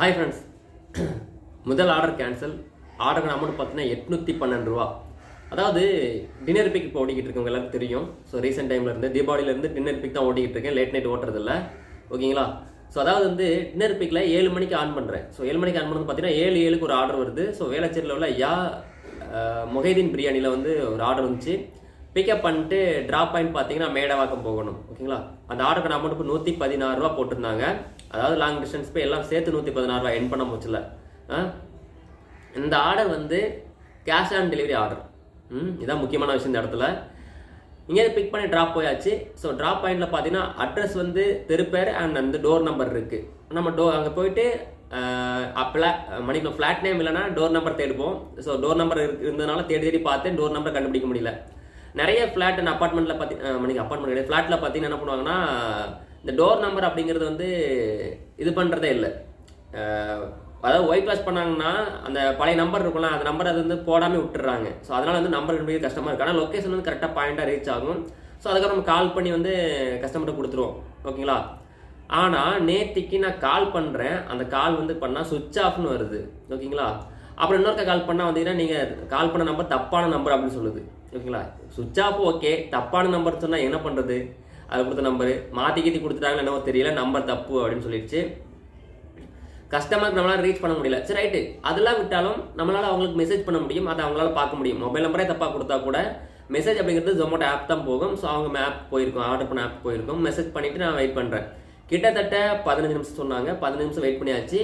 Hi friends முதல் order cancel order amount பார்த்தீங்கன்னா எட்நூற்றி பன்னெண்டு ரூபா. அதாவது டின்னர் பிக் இப்போ ஓடிக்கிட்டு இருக்கவங்க எல்லாருக்கும் தெரியும். ஸோ ரீசெண்ட் டைமில் இருந்து தீபாவளியிலேருந்து டின்னர் பிக் தான் ஓடிக்கிட்டு இருக்கேன் லேட் நைட் ஓட்டுறதில்ல. ஓகேங்களா ஸோ அதாவது வந்து டின்னர் பிக்கில் ஏழு மணிக்கு ஆன் பண்ணுறேன் ஸோ ஏழு மணிக்கு ஆன் பண்ணுறது பார்த்தீங்கன்னா ஏழு ஏழுக்கு ஒரு ஆர்டர் வருது. ஸோ வேளச்சேரியில் உள்ள யா மொஹைதீன் பிரியாணியில் வந்து ஒரு ஆர்டர் வந்துச்சு. பிக்கப் பண்ணிட்டு ட்ராப் பாயிண்ட் பார்த்தீங்கன்னா மேடவாக்கம் போகணும். ஓகேங்களா அந்த ஆர்டருக்கு அமௌண்ட் இப்போ நூற்றி பதினாறு ரூபா போட்டிருந்தாங்க. அதாவது லாங் டிஸ்டன்ஸ் போய் எல்லாம் சேர்த்து நூற்றி பதினாறு ரூபா என் பண்ண போச்சுல ஆ? இந்த ஆர்டர் வந்து கேஷ் ஆன் டெலிவரி ஆர்டர் ம் இதான் முக்கியமான விஷயம் இந்த இடத்துல. இங்கே பிக் பண்ணி ட்ராப் போயாச்சு. ஸோ ட்ராப் பாயிண்டில் பார்த்தீங்கன்னா அட்ரஸ் வந்து தெருப்பேர் அண்ட் அந்த டோர் நம்பர் இருக்குது நம்ம டோ அங்கே போயிட்டு ஃப்ளா மணிக்கு ஃப்ளாட் நேம் இல்லைன்னா டோர் நம்பர் தேடுப்போம் ஸோ டோர் நம்பர் இருந்ததுனால தேடி தேடி பார்த்து டோர் நம்பர் கண்டுபிடிக்க முடியல. நிறைய ஃப்ளாட் அண்ட் அப்பார்ட்மெண்ட்டில் பார்த்தி மணிக்கு அப்பார்ட்மெண்ட் கிடையாது. ஃப்ளாட்டில் பார்த்தீங்கன்னா என்ன பண்ணுவாங்கன்னா இந்த டோர் நம்பர் அப்படிங்கிறது வந்து இது பண்ணுறதே இல்லை. அதாவது ஒயிட் வாஷ் பண்ணாங்கன்னா அந்த பழைய நம்பர் இருக்கும்ல அந்த நம்பர் அது வந்து போடாமல் விட்டுறாங்க. ஸோ அதனால் வந்து நம்பர் கண்டுபிடிக்க கஷ்டமாக இருக்குது ஆனால் லொக்கேஷன் வந்து கரெக்டாக பாயிண்டாக ரீச் ஆகும். ஸோ அதுக்கப்புறம் நம்ம கால் பண்ணி வந்து கஸ்டமர்கிட்ட கொடுத்துருவோம். ஓகேங்களா ஆனால் நேத்திக்கு நான் கால் பண்ணுறேன் அந்த கால் வந்து பண்ணால் சுவிட்ச் ஆஃப்னு வருது. ஓகேங்களா அப்புறம் இன்னொருக்க கால் பண்ணால் வந்தீங்கன்னா நீங்கள் கால் பண்ண நம்பர் தப்பான நம்பர் அப்படின்னு சொல்லுது. ஓகேங்களா சுவிட்ச் ஆஃப் ஓகே. தப்பான நம்பர் சொன்னால் என்ன பண்ணுறது அது கொடுத்த நம்பரு. மாற்றி கீத்தி கொடுத்துட்டாங்களோ என்னவோ தெரியல நம்பர் தப்பு அப்படின்னு சொல்லிடுச்சு. கஸ்டமருக்கு நம்மளால் ரீச் பண்ண முடியல. சரி ரைட்டு அதெல்லாம் விட்டாலும் நம்மளால் அவங்களுக்கு மெசேஜ் பண்ண முடியும். அதை அவங்களால பார்க்க முடியும். மொபைல் நம்பரே தப்பாக கொடுத்தா கூட மெசேஜ் அப்படிங்கிறது ஜொமேட்டோ ஆப் தான் போகும். ஸோ அவங்க ஆப் போயிருக்கும். ஆர்டர் பண்ண ஆப் போயிருக்கும். மெசேஜ் பண்ணிட்டு நான் வெயிட் பண்ணுறேன் கிட்டத்தட்ட பதினஞ்சு நிமிஷம் சொன்னாங்க. பதினஞ்சு நிமிஷம் வெயிட் பண்ணியாச்சு.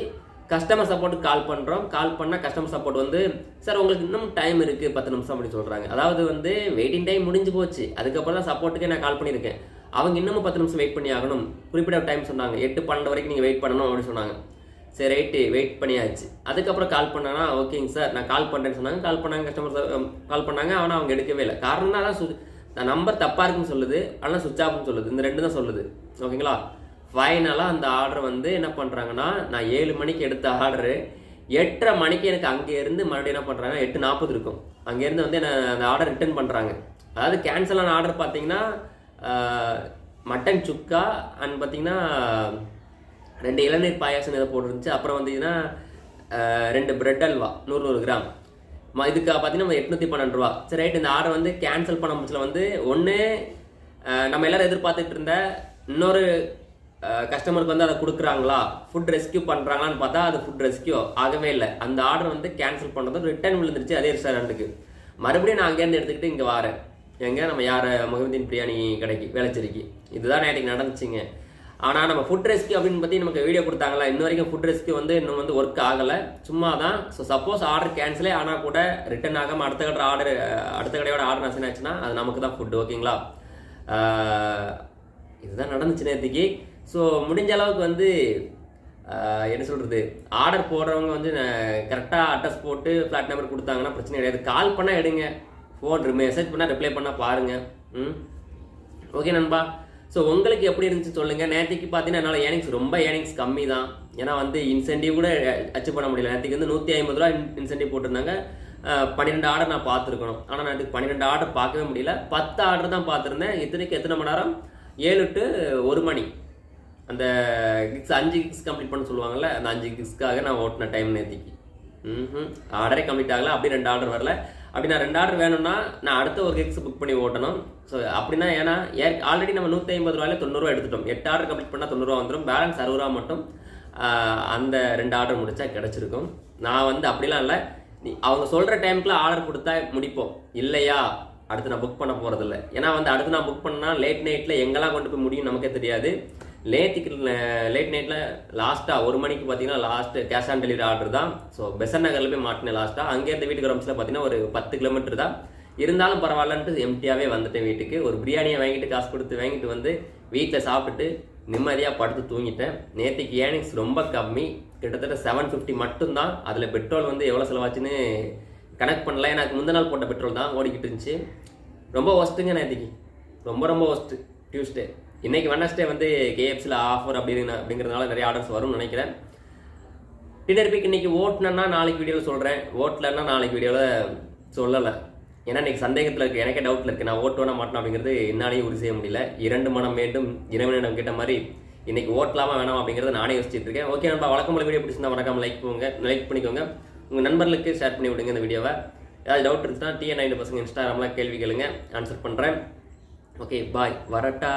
கஸ்டமர் சப்போர்ட்டுக்கு கால் பண்ணுறோம் கால் பண்ணால் கஸ்டமர் சப்போர்ட் வந்து சார் உங்களுக்கு இன்னும் டைம் இருக்குது பத்து நிமிஷம் அப்படின்னு சொல்கிறாங்க அதாவது வந்து வெயிட்டிங் டைம் முடிஞ்சு போச்சு. அதுக்கப்புறம் தான் சப்போர்ட்டுக்கே நான் கால் பண்ணியிருக்கேன். அவங்க இன்னமும் பத்து நிமிஷம் வெயிட் பண்ணி ஆகணும். குறிப்பிட்ட டைம் சொன்னாங்க. எட்டு பன்னெண்டு வரைக்கும் நீங்கள் வெயிட் பண்ணணும் அப்படின்னு சொன்னாங்க. சரி ரைட்டு வெயிட் பண்ணியாச்சு. அதுக்கப்புறம் கால் பண்ணானா ஓகேங்க சார் நான் கால் பண்ணுறேன்னு சொன்னாங்க. கால் பண்ணாங்க கஸ்டமர் கால் um, பண்ணாங்க. ஆனால் அவங்க எடுக்கவே இல்லை. காரணம்னா தான் சு நம்பர் தப்பாக இருக்குன்னு சொல்லுது. ஆனால் சுவிச் ஆஃப்னு சொல்லுது. இந்த ரெண்டு தான் சொல்லுது. ஓகேங்களா ஃபைனலாக அந்த ஆர்டர் வந்து என்ன பண்ணுறாங்கன்னா நான் ஏழு மணிக்கு எடுத்த ஆர்டரு எட்டரை மணிக்கு எனக்கு அங்கேருந்து மறுபடியும் என்ன பண்ணுறாங்க எட்டு நாற்பது இருக்கும். அங்கேருந்து வந்து என்ன அந்த ஆர்டர் ரிட்டர்ன் பண்ணுறாங்க அதாவது கேன்சல் ஆன ஆர்டர் பார்த்தீங்கன்னா மட்டன் சுக்கா அண்ட் பார்த்தீங்கன்னா ரெண்டு இளநீர் பாயாசம் இதை போட்டுருந்துச்சு. அப்புறம் வந்தீங்கன்னா ரெண்டு பிரெட் அல்வா நூறு நூறு கிராம். ம- இதுக்கு பார்த்தீங்கன்னா எட்நூற்றி பன்னெண்டு ரூபா. சரி ரைட் இந்த ஆர்டர் வந்து கேன்சல் பண்ண முச்சில் வந்து ஒன்று நம்ம எல்லாரும் எதிர்பார்த்துட்டு இருந்த இன்னொரு கஸ்டமருக்கு வந்து அதை கொடுக்குறாங்களா? ஃபுட் ரெஸ்கியூ பண்ணுறாங்களான்னு பார்த்தா அது ஃபுட் ரெஸ்கியூ ஆகவே இல்லை. அந்த ஆர்டர் வந்து கேன்சல் பண்ணுறதும் ரிட்டர்ன் விழுந்துருச்சு அதே ரெஸ்டாரண்ட்டுக்கு மறுபடியும் நான் அங்கேருந்து எடுத்துக்கிட்டு இங்கே வரேன். எங்கே நம்ம யார் முகமதின் பிரியாணி கடைக்கு வேளச்சேரிக்கு? இதுதான் நேற்றுக்கு நடந்துச்சுங்க. ஆனால் நம்ம ஃபுட் ரெஸ்கியூ அப்படின்னு பற்றி நமக்கு வீடியோ கொடுத்தாங்களா? இன்ன வரைக்கும் ஃபுட் ரெஸ்கியூ வந்து இன்னும் வந்து ஒர்க் ஆகலை. சும்மா தான் ஸோ சப்போஸ் ஆர்டர் கேன்சலே ஆனால் கூட ரிட்டர்ன் ஆகாமல் அடுத்த கடை ஆர்டர் அடுத்த கடையோட ஆர்டர் அசைன் ஆச்சுன்னா அது நமக்கு தான் ஃபுட் ஓகேங்களா இதுதான் நடந்துச்சு நேற்றுக்கு ஸோ முடிஞ்ச அளவுக்கு வந்து என்ன சொல்கிறது ஆர்டர் போடுறவங்க வந்து கரெக்டாக அட்ரஸ் போட்டு ஃப்ளாட் நம்பர் கொடுத்தாங்கன்னா பிரச்சனை கிடையாது. கால் பண்ணால் எடுங்க. ஃபோன் மெசேஜ் பண்ணால் ரிப்ளை பண்ணால் பாருங்கள் ம்? ஓகே நண்பா. ஸோ உங்களுக்கு எப்படி இருந்துச்சு சொல்லுங்கள் நேற்றுக்கு பார்த்தீங்கன்னா என்னால் ஏர்னிங்ஸ் ரொம்ப ஏர்னிங்ஸ் கம்மி தான் ஏன்னா வந்து இன்சென்டிவ் கூட அச்சீவ் பண்ண முடியல. நேற்றுக்கு வந்து நூற்றி ஐம்பது ரூபா இன்சென்டிவ் போட்டிருந்தாங்க. பன்னிரெண்டு ஆர்டர் நான் பார்த்துருக்கணும். ஆனால் நான் பன்னிரெண்டு ஆர்டர் பார்க்கவே முடியல. பத்து ஆர்டர் தான் பார்த்துருந்தேன். இத்தனைக்கு எத்தனை மணி நேரம்? ஏழு டு ஒரு மணி. அந்த கிக்ஸ் அஞ்சு கிக்ஸ் கம்ப்ளீட் பண்ண சொல்லுவாங்கல்ல அந்த அஞ்சு கிக்ஸ்க்காக நான் ஓட்டின டைம் நேற்றுக்கு ம் ஆர்டரே கம்ப்ளீட் ஆகலை. அப்படியே ரெண்டு ஆர்டர் வரல. அப்படி நான் ரெண்டு ஆர்டர் வேணும்னா நான் அடுத்த ஒரு கிக்ஸ் புக் பண்ணி ஓட்டணும். ஸோ அப்படின்னா ஏன்னா ஏற் ஆல்ரெடி நம்ம நூற்றி ஐம்பது ரூபாயில தொண்ணூறுவா எடுத்துட்டோம். எட்டு ஆர்டர் கம்ப்ளீட் பண்ணால் தொண்ணூறுவா வந்துடும் பேலன்ஸ் அறுபது ரூபா மட்டும் அந்த ரெண்டு ஆர்டர் முடிச்சா கிடச்சிருக்கும். நான் வந்து அப்படிலாம் இல்லை. நீ அவங்க சொல்கிற டைமுக்குள்ள ஆர்டர் கொடுத்தா முடிப்போம். இல்லையா? அடுத்து நான் புக் பண்ண போகிறதில்ல ஏன்னா வந்து அடுத்து நான் புக் பண்ணால் லேட் நைட்டில் எங்கெல்லாம் கொண்டு போய் முடியும் நமக்கே தெரியாது. லேட்டுக்கு லேட் நைட்டில் லாஸ்ட்டாக ஒரு மணிக்கு பார்த்தீங்கன்னா last cash on delivery order தான். ஸோ பெசன் நகரில் போய் மாட்டினேன் லாஸ்ட்டாக அங்கேருந்து வீட்டுக்கு ரம்ஸில் பார்த்தீங்கன்னா ஒரு பத்து கிலோமீட்டர் தான். இருந்தாலும் பரவாயில்லன்ட்டு எம்டியாகவே வந்துட்டேன் வீட்டுக்கு. ஒரு பிரியாணியை வாங்கிட்டு காசு கொடுத்து வாங்கிட்டு வந்து வீட்டில் சாப்பிட்டுட்டு நிம்மதியாக படுத்து தூங்கிட்டேன். நேற்றுக்கு ஏர்னிங்ஸ் ரொம்ப கம்மி. கிட்டத்தட்ட செவன் ஃபிஃப்டி மட்டும்தான். அதில் பெட்ரோல் வந்து எவ்வளோ செலவாச்சுன்னு கனெக்ட் பண்ணல. எனக்கு முந்தின நாள் போட்ட பெட்ரோல் தான் ஓடிக்கிட்டு இருந்துச்சு. ரொம்ப ஒஸ்ட்டுங்க நேற்றுக்கு ரொம்ப ரொம்ப ஒஸ்ட்டு டியூஸ்டே இன்னைக்கு வெனஸ்டே வந்து கேஎஃப்சியில் ஆஃபர் அப்படின்னு அப்படிங்கிறதுனால நிறைய ஆர்டர்ஸ் வரும்னு நினைக்கிறேன். டிடர்பிக் இன்னைக்கு ஓட்டுனேன்னா நாளைக்கு வீடியோவில் சொல்கிறேன் ஓட்டலன்னா நாளைக்கு வீடியோவில் சொல்லலை. ஏன்னா இன்னைக்கு சந்தேகத்தில் இருக்குது எனக்கே டவுட்டில் இருக்குது நான் ஓட்டுவேனா மாட்டேன் அப்படிங்கிறது என்னாலையும் உறுதி செய்ய முடியல. இரண்டு மனம் வேண்டும் இறைவனிடம் கேட்ட மாதிரி இன்னைக்கு ஓட்டலாமா வேணாம் அப்படிங்கிறத நானே யோசிச்சுட்டு இருக்கேன். ஓகே நம்ம வழக்கம் வீடியோ பிடிச்சிருந்தா வணக்கம் லைக் போங்க. லைக் பண்ணிக்கோங்க. உங்கள் நண்பர்களுக்கு ஷேர் பண்ணி விடுங்க இந்த வீடியோவை ஏதாவது டவுட் இருந்துச்சுன்னா டிஎன் நைன் பசங்க இன்ஸ்டாகிராமில் கேள்வி கேளுங்க. ஆன்சர் பண்ணுறேன் ஓகே பாய் வரட்டா